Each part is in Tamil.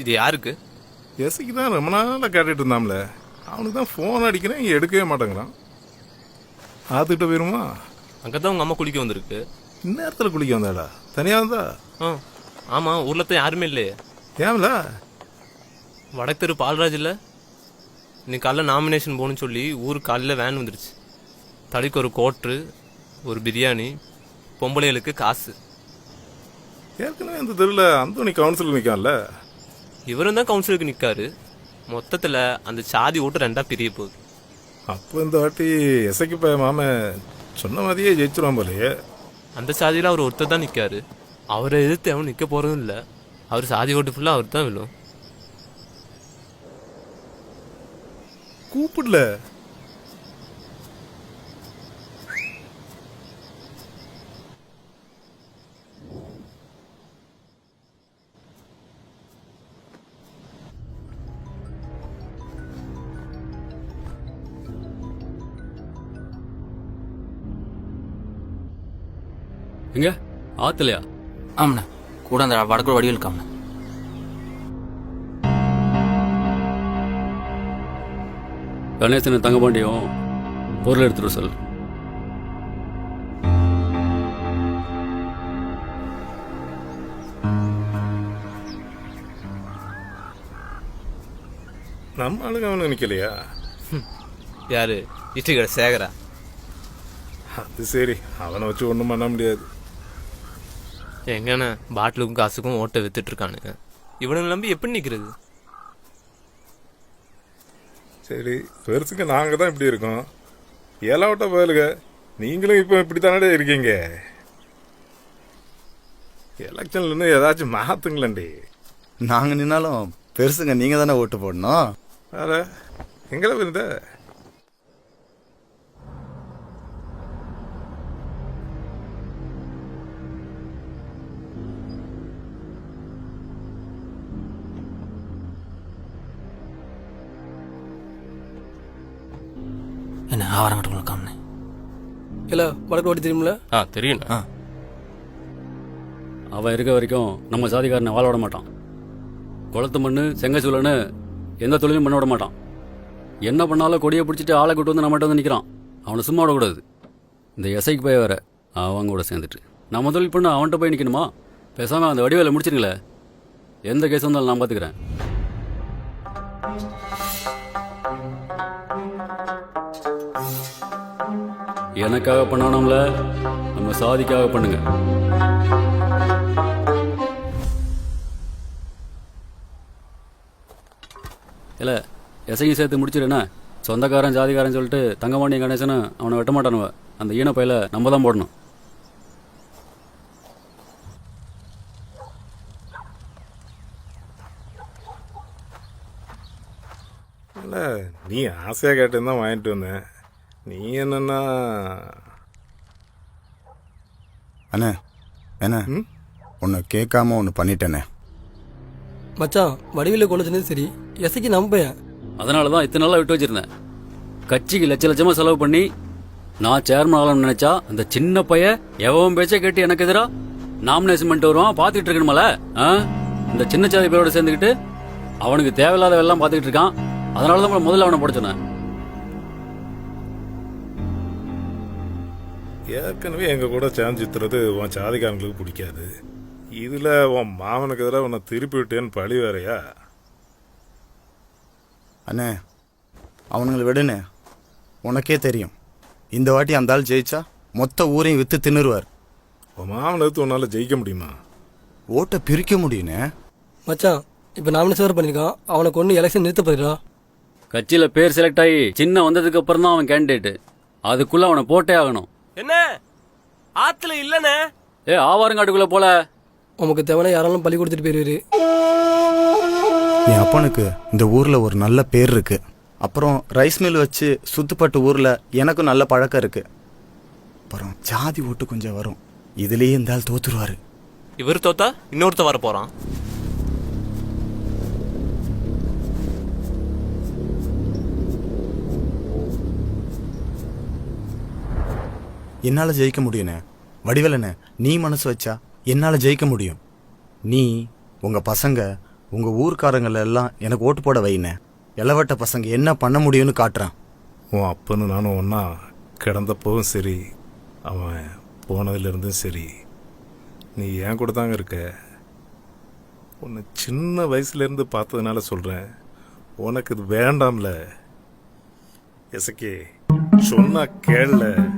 இது யாருக்கு? எஸ்ஐக்கு தான் ரொம்ப நாளாக கேட்டுட்டு இருந்தாம்ல அவனுக்கு தான் ஃபோன் அடிக்கிறேன் இங்கே எடுக்கவே மாட்டேங்கிறான். ஆத்துக்கிட்ட போயிருமா? அங்கே தான் உங்கள் அம்மா குளிக்க வந்திருக்கு. இந்நேரத்தில் குளிக்க வந்தாடா தனியாக வந்தா? ஆ ஆமாம் ஊரில் தான் யாருமே இல்லையே. ஏன்ல வடத்தெரு பால்ராஜ் இல்லை? இன்னைக்கு காலைல நாமினேஷன் போகணும்னு சொல்லி ஊருக்கு காலையில் வேன் வந்துருச்சு. தலைக்கு ஒரு கோட்ரு ஒரு பிரியாணி பொம்பளைகளுக்கு காசு. ஏற்கனவே இந்த தெருவில் அந்தோனி கவுன்சில் நிற்கான்ல இவரும் தான் கவுன்சிலுக்கு நிற்காரு மொத்தத்தில் அந்த சாதி ஓட்டு ரெண்டாக பிரிய போகுது. அப்போ இந்த வாட்டி எஸ்ஐக்கு போய் மாம சொன்ன மாதிரியே ஜெயிச்சிருவான் போலயே. அந்த சாதியில் அவர் ஒருத்தர் தான் நிற்காரு அவரை எதிர்த்து அவன் நிற்க போகிறதும் இல்லை. அவர் சாதி ஓட்டு ஃபுல்லாக அவர் தான் விழும். கூப்பிடல. ஆத்துலையா? ஆமாண்ணா கூட அந்த வடக்கு வடிவில் இருக்காமண்ணா கணேசன் தங்கபாண்டியும் பொருள் எடுத்துட்டு சொல்லு. நம்ம ஆளுங்க அவனு நிற்கலையா யாரு? இஷ்டிகட சேகரா? அது சரி. அவனை வச்சு ஒன்றும் பண்ண முடியாது. எங்கண்ணே பாட்டிலுக்கும் காசுக்கும் ஓட்டை வித்துட்டு இருக்கானுங்க இவனை நம்பி எப்படி நிற்கிறது சரி பெருசுக்கு நாங்கள் தான் இப்படி இருக்கோம். ஏலாவட்ட போயலுங்க நீங்களும் இப்போ இப்படி தானே இருக்கீங்க? எலெக்ஷன்ல இருந்து ஏதாச்சும் மாத்துங்களேண்டி நாங்கள் நின்னாலும் பெருசுங்க நீங்கள் தானே ஓட்டு போடணும்? வேற எங்களை இருந்த என்ன ஆவாரங்கட்டுக்குள்ள இருக்காமண்ணே இல்ல வடக்கு ஓடி தெரியுமில? ஆ தெரியும் ஆ. அவன் இருக்க வரைக்கும் நம்ம சாதிக்காரனை வாழ விட மாட்டான். குளத்து மண்ணு செங்கச்சூலன்னு எந்த தொழிலும் பண்ண விட மாட்டான். என்ன பண்ணாலும் கொடியை பிடிச்சிட்டு ஆளை கூட்டு வந்து நம்மகிட்ட வந்து நிற்கிறான் அவனை சும்மா விடக்கூடாது. இந்த எஸ்ஐக்கு போய் வேற அவங்க கூட சேர்ந்துட்டு. நம்ம தொழில் பண்ண அவன்கிட்ட போய் நிற்கணுமா பேசாமல் அந்த வடிவேலை முடிச்சிருங்களே. எந்த கேஸ் வந்தாலும் நான் பார்த்துக்கிறேன் எனக்காக பண்ணணும்ல? நம்ம சாதிக்காக பண்ணுங்க. இல்லை எசையும் சேர்த்து முடிச்சிருண்ணே சொந்தக்காரன் ஜாதிக்காரன் சொல்லிட்டு தங்கமணி கணேசன் அவனை வெட்ட மாட்டானுவ அந்த ஈன பையில நம்ம தான் போடணும். இல்லை நீ ஆசையாக கேட்டுன்னு தான் வாங்கிட்டு வந்தேன். நீ என்னன்னா? அண்ணே என்ன? ம்? ஒன்று கேட்காம ஒன்று பண்ணிட்டேனே. மச்சான் வடிவில் கொண்டு சொன்னது சரி. எசைக்கு நம்பையன் அதனால தான் இத்தனை நாளாக விட்டு வச்சிருந்தேன். கட்சிக்கு லட்ச லட்சமாக செலவு பண்ணி நான் சேர்மன் ஆகணும்னு நினைச்சா அந்த சின்ன பைய எவன் பேச்சை கேட்டு எனக்கு எதிரா நாமினேஷன் பண்ணிட்டு வருவான் பார்த்துக்கிட்டு இருக்கணுமல? ஆ? இந்த சின்ன சாதி பேரோட சேர்ந்துக்கிட்டு அவனுக்கு தேவையில்லாத எல்லாம் பார்த்துக்கிட்டு இருக்கான். அதனால தான் முதல்ல அவனை போட சொன்னேன். ஏற்கனவே எங்கள் கூட சேர்ந்து சுத்துறது உன் சாதிக்காரங்களுக்கு பிடிக்காது. இதில் உன் மாமனுக்கு எதிராக உன்னை திருப்பி விட்டேன்னு பழி வேறையா? அண்ணே அவனுங்களை விடுனே உனக்கே தெரியும். இந்த வாட்டி அந்த ஆள் ஜெயிச்சா மொத்த ஊரையும் விற்று தின்னுருவார். உன் மாமனை எடுத்து உன்னால் ஜெயிக்க முடியுமா? ஓட்டை பிரிக்க முடியுண்ணே. மச்சான் இப்போ நாமினேஷன் பண்ணியிருக்கான் அவனை கொண்டு எலெக்ஷன் நிறுத்த போயிடா கட்சியில பேர் செலக்ட் ஆகி சின்ன வந்ததுக்கு அப்புறம் தான் அவன் கேண்டிடேட் அதுக்குள்ள அவனை போட்டே ஆகணும். என்ன? ஆத்துல இல்லனே? ஏ ஆவாரங்காட்டுக்குள்ள போல. உமக்கு தேவையான யாராலும் பள்ளி கொடுத்துட்டு போயிருவாரு. என் அப்பனுக்கு இந்த ஊரில் ஒரு நல்ல பேர் இருக்கு. அப்புறம் ரைஸ் மில் வச்சு சுத்துப்பட்டு ஊரில் எனக்கும் நல்ல பழக்கம் இருக்கு. அப்புறம் ஜாதி ஓட்டு கொஞ்சம் வரும். இதுலேயே இந்த ஆள் தோத்துருவாரு. இவர் தோத்தா இன்னொருத்த வர போறான். என்னால் ஜெயிக்க முடியுண்ணே வடிவலண்ணே நீ மனசு வச்சா என்னால் ஜெயிக்க முடியும்? நீ உங்கள் பசங்க உங்கள் ஊர்க்காரங்கள எல்லாம் எனக்கு ஓட்டு போட வைண்ணே. இளவட்ட பசங்க என்ன பண்ண முடியும்னு காட்டுறான். உன் அப்பன்னு நானும் ஒன்றா கிடந்தப்பவும் சரி அவன் போனதுலேருந்தும் சரி நீ ஏன் கூட தாங்க இருக்க? உன்னை சின்ன வயசுலேருந்து பார்த்ததுனால சொல்கிறேன் உனக்கு இது வேண்டாம்ல. எசக்கே சொன்னா கேள.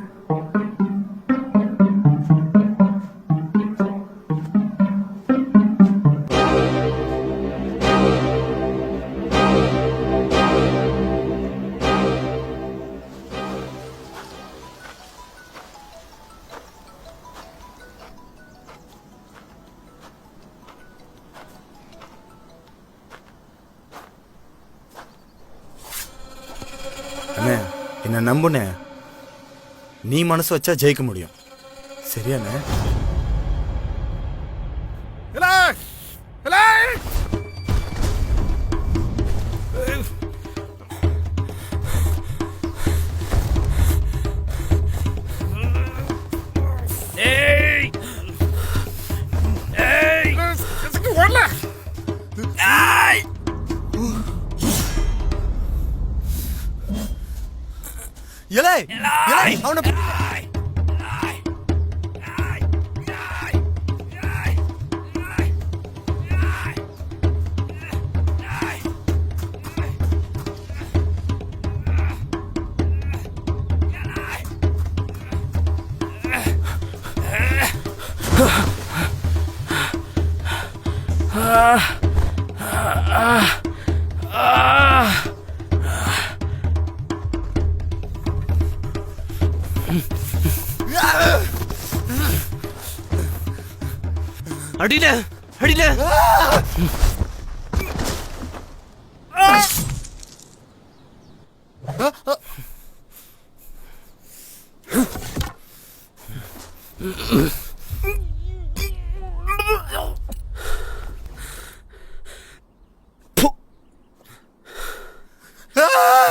என்னை நம்புனே? நீ மனசு வச்சா ஜெயிக்க முடியும். சரியாண்ணே? அவனை அடியில அடியில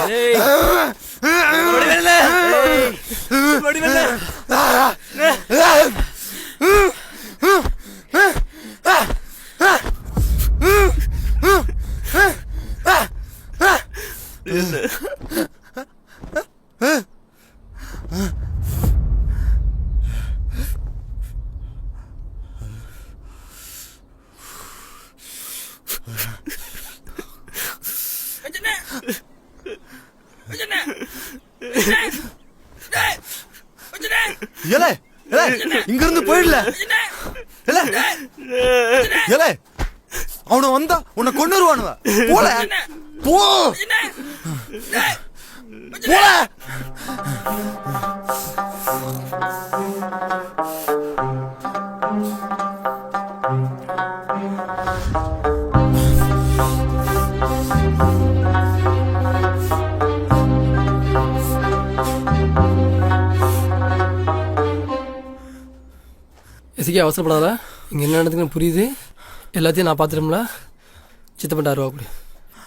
ஏய். வடிவேலு. ஏலே ஏலே இங்க இருந்து போயிடல. ஏலே ஏலே அவனு வந்தா உன்னை கொண்டு வருவானுவ போல போ. போல. எசிக்கே அவசரப்படாத. இங்கே என்ன நடந்துக்குன்னு புரியுது. எல்லாத்தையும் நான் பார்த்துட்டோம்ல. சித்தப்பட்ட ரூபா கொடு.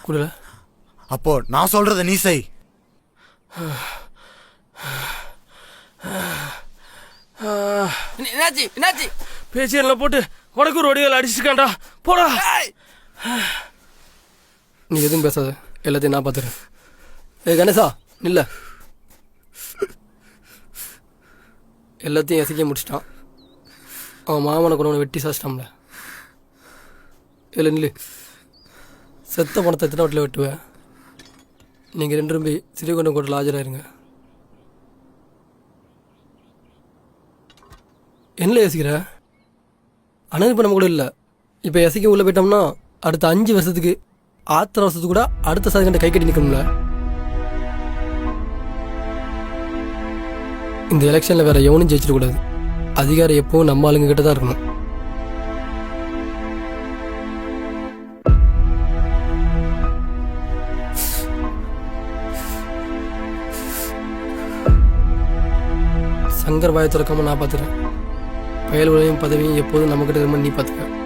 கொடுல. அப்போ நான் சொல்றத நீ செய். என்னாச்சு? என்னாச்சு? பேச்சியரில் போட்டு வடக்கூர் வடிவில் அடிச்சுக்காண்டா போடா. நீ எதுவும் பேசாத. எல்லாத்தையும் நான் பார்த்துறேன் ஏய் கணேசா நில்ல. எல்லாத்தையும் எசைக்க முடிச்சிட்டான். அவன் மாமனை கொண்டு வெட்டி சாச்சிட்டான்ல. இல்லை நில்லு. செத்த பணத்தை எத்தனை வட்டில் வெட்டுவேன் நீங்கள் ரெண்டு போய் சிறுகொண்டம் கோட்டில் ஆஜராயிருங்க என்ன யோசிக்கிற? அனது நம்ம கூட இல்லை. இப்போ எசைக்க உள்ளே போயிட்டோம்னா அடுத்த அஞ்சு வருஷத்துக்கு ஆத்திர வருஷத்துக்கு கூட அடுத்த சாதிக்கிட்ட கை கட்டி நிற்கணும்ல இந்த எலெக்ஷனில் வேறு எவனும் ஜெயிச்சிடக்கூடாது அதிகாரம் எப்பவும் நம்ம ஆளுங்க கிட்ட தான் இருக்கணும். சங்கர் வாயை திறக்காம நான் பார்த்துறேன் பயல்களையும் பதவியும் எப்போதும் நம்மக்கிட்ட இருக்க நீ பார்த்துக்க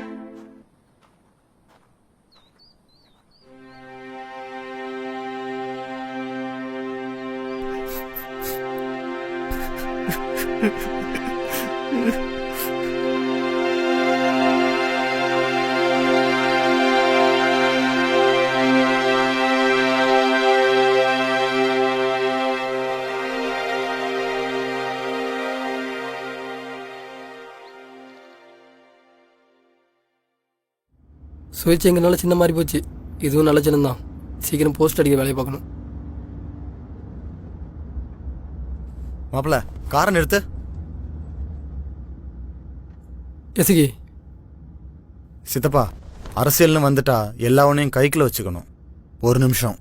சுயேட்சைங்கிறனால சின்ன மாதிரி போச்சு. இதுவும் நல்ல சின்னம் தான். சீக்கிரம் போஸ்ட் அடிக்க வேலையை பார்க்கணும். மாப்பிள்ள காரை நிறுத்து. எசிகி. சித்தப்பா அரசியல்னு வந்துட்டா எல்லாவனையும் கைக்குள்ள வச்சுக்கணும். ஒரு நிமிஷம்.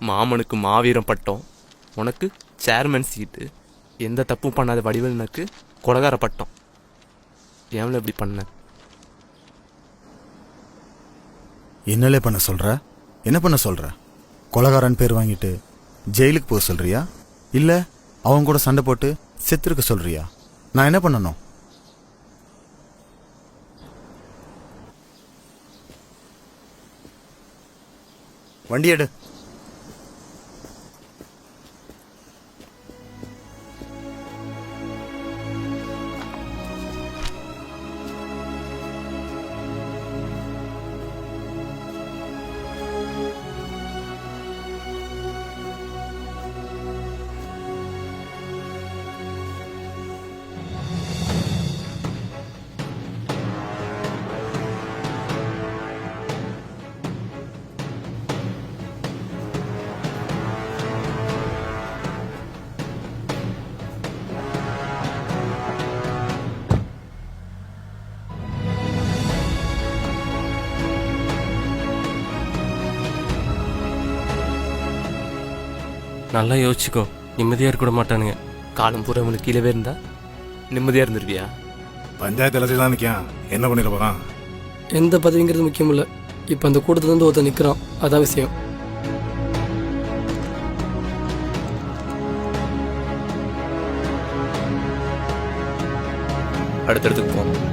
மாமனுக்கு மாவீரம் பட்டம். உனக்கு சேர்மன் சீட்டு எந்த தப்பும் பண்ணாத வடிவனுக்கு கொலகார பட்டம். ஏன்ல இப்படி பண்ண? என்னலே பண்ண சொல்கிற என்ன பண்ண சொல்கிற கொலகாரன் பேர் வாங்கிட்டு ஜெயிலுக்கு போக சொல்கிறியா இல்லை அவங்க கூட சண்டை போட்டு செத்துருக்க சொல்கிறியா நான் என்ன பண்ணணும்? வண்டி எடு. நல்லா யோசிச்சுக்கோ. நிம்மதியாக இருக்க மாட்டானுங்க. காலம் பூரா உங்களுக்கு கீழே இருந்தா. நிம்மதியா இருந்துருவியா? பஞ்சாயத்து எலெக்ஷன் தான் நிற்கான் என்ன பண்ணிட போகிறான் எந்த பதவிங்கிறது முக்கியம் இல்லை. இப்போ அந்த கூட்டத்துல இருந்து ஒருத்தன் நிற்கிறான் அதான் விஷயம். அடுத்தடுத்துக்கு போகணும்